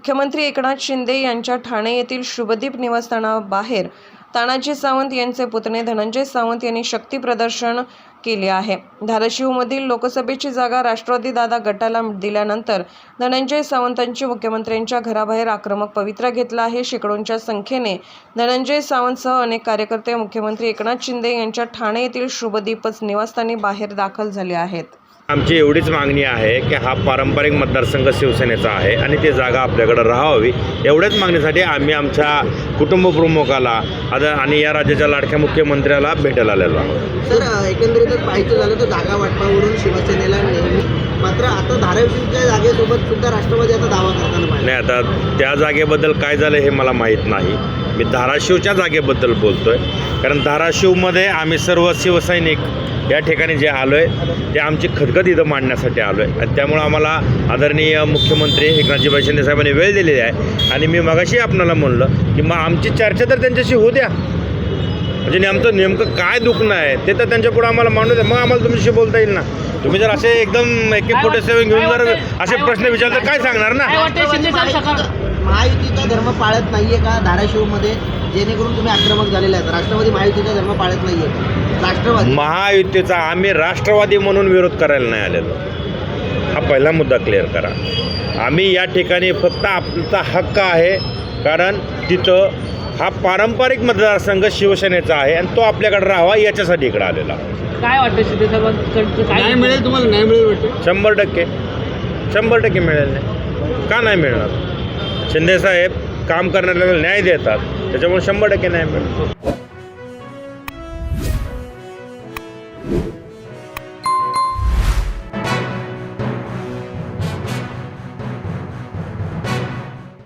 मुख्यमंत्री एकनाथ शिंदे यांच्या ठाणे येथील शुभदीप निवासस्थानाबाहेर तानाजी सावंत यांचे पुतणे धनंजय सावंत यांनी शक्ती प्रदर्शन केले आहे. धाराशिवमधील लोकसभेची जागा राष्ट्रवादी दादा गटाला दिल्यानंतर धनंजय सावंतांची मुख्यमंत्र्यांच्या घराबाहेर आक्रमक पवित्रा घेतला आहे. शेकडोंच्या संख्येने धनंजय सावंतसह अनेक कार्यकर्ते मुख्यमंत्री एकनाथ शिंदे यांच्या ठाणे येथील शुभदीपच निवासस्थानी बाहेर दाखल झाले आहेत. आमची एवढीच मागणी आहे की हा पारंपरिक मतदारसंघ शिवसेनेचा आहे आणि ती जागा आपल्याकडं राहावी. एवढ्याच मागणीसाठी आम्ही आमच्या कुटुंबप्रमुखाला आता आणि या राज्याच्या लाडक्या मुख्यमंत्र्याला भेटायला आलेलो आहोत. सर एकंदरीतच झालं तर जागा वाटपावरून शिवसेनेला नेहमी मात्र आता धाराशिवच्या जागेसोबत सुद्धा राष्ट्रवादी आता दावा करताना पाहिजे नाही आता त्या जागेबद्दल काय झालं हे मला माहीत नाही. मी धाराशिवच्या जागेबद्दल बोलतोय. कारण धाराशिवमध्ये आम्ही सर्व शिवसैनिक या ठिकाणी जे आलो आहे ते आमची खदखद इथं मांडण्यासाठी आलो आहे आणि त्यामुळं आम्हाला आदरणीय मुख्यमंत्री एकनाथजीभाई शिंदे साहेबांनी वेळ दिलेली आहे. आणि मी मगाशी आपणाला म्हणलं की मग आमची चर्चा तर त्यांच्याशी होऊ द्या. म्हणजे आमचं नेमकं काय दुखणं आहे ते तर त्यांच्या आम्हाला मांडू द्या. मग आम्हाला तुमच्याशी बोलता येईल ना. तुम्ही जर असे एकदम एक एक फोटे सेवन घेऊन जर असे प्रश्न विचारले तर काय सांगणार ना? महायुतीचा धर्म पाळत नाहीये का? धाराशिवमध्ये जेणेकरून तुम्ही आक्रमक झालेले आहेत. राष्ट्रवादी महायुतीचा धर्म पाळत नाहीये. का राष्ट्रवादी. महायुतीचा आम्ही राष्ट्रवादी म्हणून विरोध करायला नाही आलेलो. हा पहिला मुद्दा क्लिअर करा. आम्ही या ठिकाणी फक्त आमचा हक्क आहे. कारण तिथं हा पारंपरिक मतदारसंघ शिवसेनेचा आहे आणि तो आपल्याकडे राहावा याच्यासाठी इकडे आलेला. काय वाटतं शिंदे साहेबांकडचं काय मिळेल तुम्हाला न्याय मिळेल वाटतं? शंभर टक्के. शंभर टक्के मिळेल. नाही का नाही मिळणार? शिंदेसाहेब काम करणाऱ्याला न्याय देतात. त्याच्यामुळे शंभर टक्के न्याय मिळेल